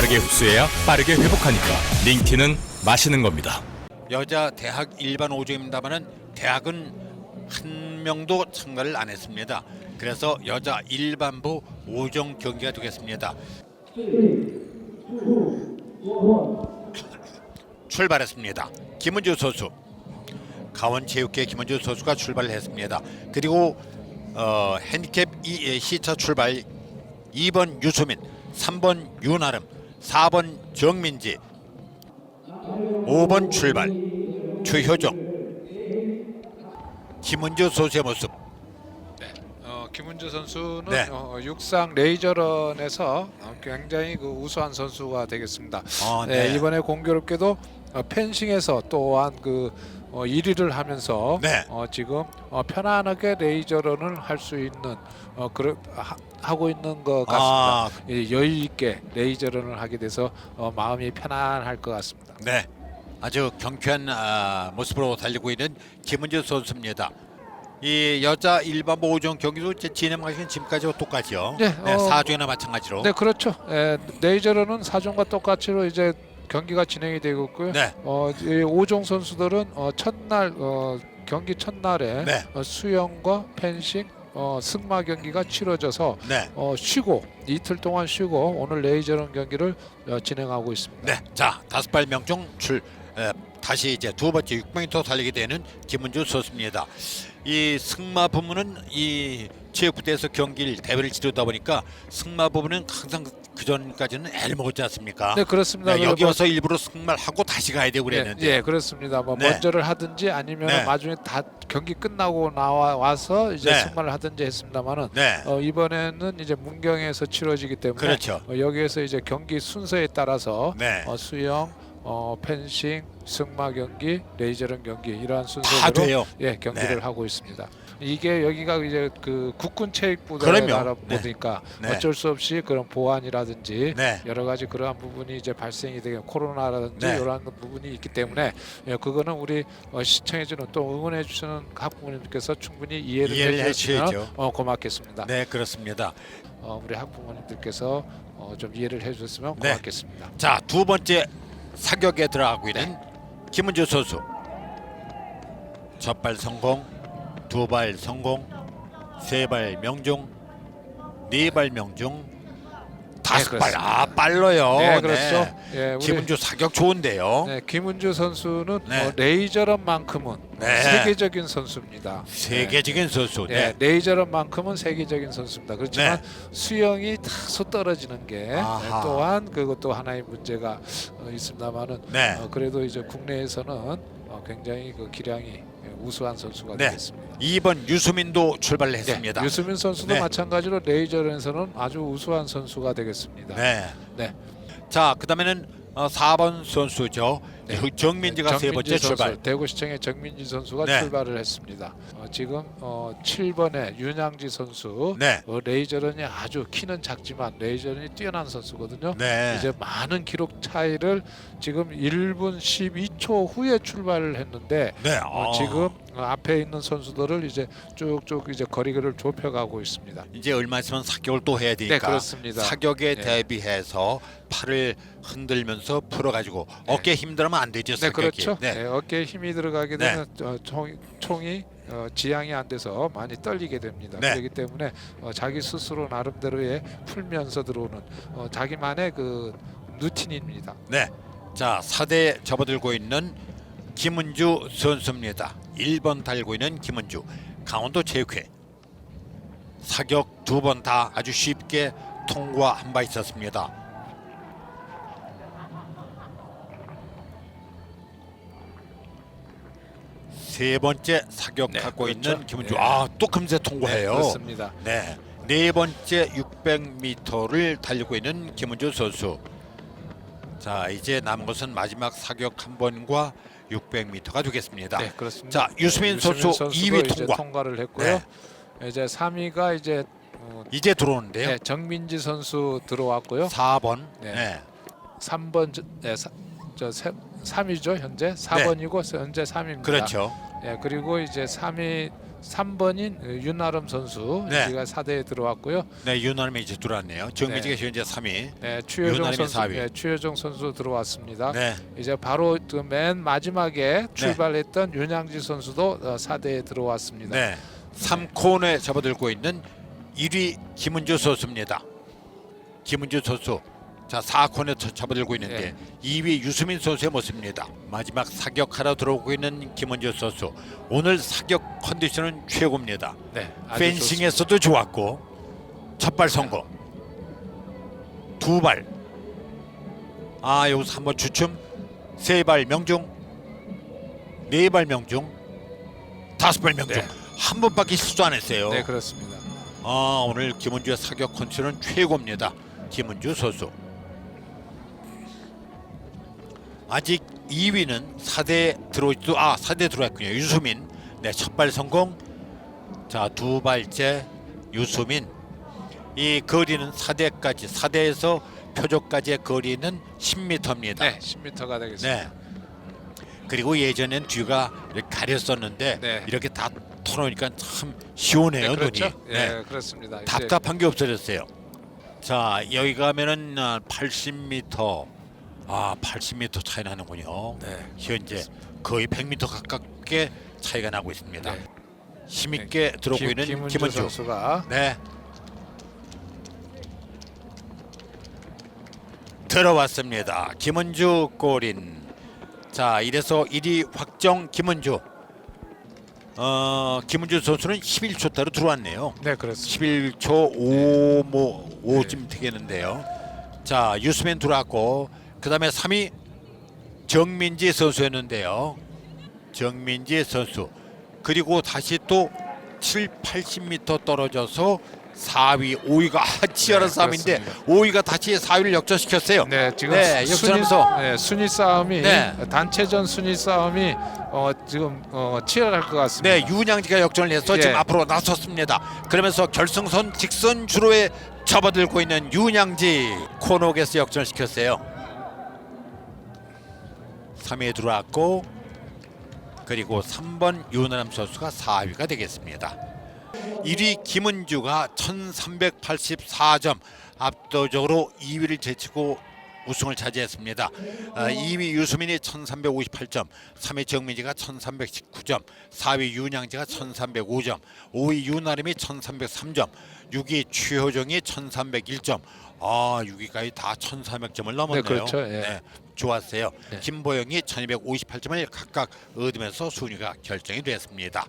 빠르게 흡수해야 빠르게 회복하니까 링티는 마시는 겁니다. 여자 대학 일반 5종입니다만은 대학은 한 명도 참가를 안 했습니다. 그래서 여자 일반부 5종 경기가 되겠습니다. 출발했습니다. 김은주 선수 강원체육회 김은주 선수가 출발을 했습니다. 그리고 어, 핸디캡 이, 에, 시차 출발 2번 유수민, 3번 윤아름, 4번 정민지, 5번 출발 최효정 김은주 선수의 모습 어, 김은주 선수는 네. 어, 육상 레이저런에서 어, 굉장히 그 우수한 선수가 되겠습니다. 어, 네, 네. 이번에 공교롭게도 어, 펜싱에서 또한 그 어, 1위를 하면서 네. 어, 지금 어, 편안하게 레이저런을 할 수 있는 어, 그런 하, 하고 있는 것 같습니다. 아, 예, 여유 있게 레이저런을 하게 돼서 어, 마음이 편안할 것 같습니다. 네 아주 경쾌한 아, 모습으로 달리고 있는 김은주 선수입니다. 이 여자 일반부 5종 경기도 이제 진행하신 지금까지와 똑같죠. 네, 어, 4종이나 마찬가지로. 네, 그렇죠. 예, 레이저런은 사종과 똑같이로 이제 경기가 진행이 되고 있고요. 네. 어, 이 5종 선수들은 어, 첫날 어, 경기 첫날에 네. 어, 수영과 펜싱, 어, 승마 경기가 치러져서 네. 어, 쉬고 이틀 동안 쉬고 오늘 레이저런 경기를 어, 진행하고 있습니다. 네. 자, 다섯 발 명중 출 에, 다시 이제 두 번째 600m 달리게 되는 김은주 선수입니다. 이 승마 부문은 이 체육부대에서 경기를 대회를 치르다 보니까 승마 부문은 항상 그 전까지는 애를 먹었지 않습니까? 네, 그렇습니다. 네, 여기 뭐- 와서 일부러 승마를 하고 다시 가야 되고 예, 그랬는데. 예, 그렇습니다. 뭐 네. 먼저를 하든지 아니면 네. 나중에 다 경기 끝나고 나와 와서 이제 네. 승마를 하든지 했습니다만은 네. 어, 이번에는 이제 문경에서 치러지기 때문에 그렇죠. 어, 여기에서 이제 경기 순서에 따라서 네. 어, 수영, 어, 펜싱, 승마 경기, 레이저런 경기 이러한 돼요. 예 경기를 네. 하고 있습니다. 이게 여기가 이제 그 국군. 체육부대라 네. 보니까 네. 어쩔 수 없이 그런 보안이라든지 네. 여러 가지 그러한 부분이 이제 발생이 되게 코로나라든지 네. 이러한 부분이 있기 때문에 예, 그거는 우리 어, 시청해주는 또 응원해주시는 학부모님께서 충분히 이해를, 이해를 해주시면 해주셔야죠. 어, 고맙겠습니다. 네, 그렇습니다. 어, 우리 학부모님들께서 어, 좀 이해를 해주셨으면 네. 고맙겠습니다. 자, 두 번째 사격에 들어가고 있는 김은주 선수. 첫발 성공, 두 발 성공, 세 발 명중, 네 발 명중, 다섯 발. 그렇습니다. 아, 빨라요. 네, 그렇죠. 예, 우리 김은주 사격 좋은데요. 네, 김은주 선수는 네. 어, 레이저런만큼은 네. 세계적인 선수입니다. 세계적인 선수. 네. 네. 네, 레이저런만큼은 세계적인 선수입니다. 그렇지만 수영이 다소 떨어지는 게 아하. 또한 그것도 하나의 문제가 어, 있습니다만은 네. 어, 그래도 이제 국내에서는 어, 굉장히 그 기량이 우수한 선수가 네. 되겠습니다. 2번 유수민도 출발을 했습니다. 네, 유수민 선수도 네. 마찬가지로 레이저런에서는 아주 우수한 선수가 되겠습니다. 네. 네. 자, 그다음에는 어, 4번 선수죠. 네. 정민지가 세 번째 선수, 출발. 대구시청의 정민지 선수가 네. 출발을 했습니다. 어, 지금 어, 7번의 윤양지 선수 네. 어, 레이저런이 아주 키는 작지만 레이저런이 뛰어난 선수거든요. 네. 이제 많은 기록 차이를 지금 1분 12초 후에 출발을 했는데 네. 어, 어, 지금 어, 앞에 있는 선수들을 이제 쭉쭉 이제 거리를 좁혀가고 있습니다. 이제 얼마 있으면 사격을 또 해야 되니까 네, 그렇습니다. 사격에 네. 대비해서 팔을 흔들면서 풀어가지고 네. 어깨 힘들면 안 되죠 네, 사격이. 그렇죠. 네. 네, 어깨에 힘이 들어가게 네. 되면 어, 총, 총이 어, 지향이 안 돼서 많이 떨리게 됩니다. 네. 그렇기 때문에 어, 자기 스스로 나름대로의 풀면서 들어오는 어, 자기만의 그 루틴입니다. 네. 자, 사대에 접어들고 있는 김은주 선수입니다. 1번 달고 있는 김은주. 강원도 체육회. 사격 두 번 다 아주 쉽게 통과한 바 있었습니다. 세 번째 사격하고 네, 그렇죠. 있는 김은주. 네. 아, 또 금세 통과해요. 네, 그렇습니다. 네. 네 번째 600m를 달리고 있는 김은주 선수. 자, 이제 남은 것은 마지막 사격 한 번과 600m가 되겠습니다. 네, 그렇습니다. 자, 유수민 선수 선수도 2위 이제 통과. 통과를 했고요. 이제 3위가 이제 어, 이제 들어오는데요. 네, 정민지 선수 들어왔고요. 4번. 네. 네. 3번 저, 네, 사, 저 세, 3위죠 현재 4번이고 현재 3위입니다. 그렇죠. 예, 그리고 이제 3위 3번인 윤나름 선수 네. 여기가 4대에 들어왔고요. 네, 윤활미 이제 들어왔네요. 정민지가 현재 3위. 네, 추효정 선수, 4위. 네, 추효정 선수 들어왔습니다. 네. 이제 바로 그 맨 마지막에 출발했던 윤양지 선수도 어, 4대에 들어왔습니다. 네. 3코너에 접어들고 있는 1위 김은주 선수입니다. 김은주 선수. 자, 4코너에 저- 접어들고 있는데 네. 2위 유수민 선수의 모습입니다. 마지막 사격하러 들어오고 있는 김은주 선수. 오늘 사격 컨디션은 최고입니다. 네, 펜싱에서도 좋았고 첫 발 성공. 두 발. 아, 여기서 한번 주춤. 세 발 명중. 네 발 명중. 다섯 발 명중. 네. 한 번밖에 실수 안 했어요. 좋습니다. 네, 그렇습니다. 아 오늘 김은주의 사격 컨디션은 최고입니다. 김은주 선수. 아직 2위는 4대 들어오지도 아 4대 들어왔군요. 유수민. 네, 첫 발 성공. 자, 두 발째 유수민. 이 거리는 4대까지 4대에서 표적까지의 거리는 10m입니다. 네, 10m가 되겠습니다. 네. 그리고 예전엔 뒤가 가렸었는데 네. 이렇게 다 털어놓으니까 참 시원해요 그렇죠. 눈이. 네, 그렇습니다. 이제 답답한 게 없어졌어요. 자 여기 가면은 아, 80m 아 80m 차이 나는군요. 네. 현재 거의 100m 가깝게 차이가 나고 있습니다. 네. 힘 있게 들어오고 김- 있는 김은주 김은주. 선수가 네. 들어왔습니다. 김은주 골인. 자, 이래서 1위 확정 김은주. 어, 김은주 선수는 11초대로 들어왔네요. 네, 그렇습니다. 11초 5, 뭐 5쯤 되겠는데요. 자, 유스맨 들어왔고 그 다음에 3위 정민지 선수였는데요. 정민지 선수. 그리고 다시 또 7, 80m 떨어져서 4위, 5위가 아, 치열한 네, 싸움인데 그렇습니다. 5위가 다시 4위를 역전시켰어요. 네, 지금 네, 순위, 역전하면서 네, 순위 싸움이 네. 단체전 순위 싸움이 어, 지금 어, 치열할 것 같습니다. 네, 윤양지가 역전을 해서 예. 지금 앞으로 나섰습니다. 그러면서 결승선 직선 주로에 접어들고 있는 윤양지 코너에서 역전시켰어요. 3위에 들어왔고 그리고 3번 윤아람 선수가 4위가 되겠습니다. 1위 김은주가 1384점 압도적으로 2위를 제치고 우승을 차지했습니다. 아, 2위 유수민이 1358점, 3위 정민지가 1319점, 4위 윤양지가 1305점, 5위 윤아름이 1303점, 6위 최효정이 1301점. 아, 6위까지 다 1300점을 넘었네요. 네, 그렇죠. 예. 좋았어요. 네. 김보영이 1258점을 각각 얻으면서 순위가 결정이 됐습니다.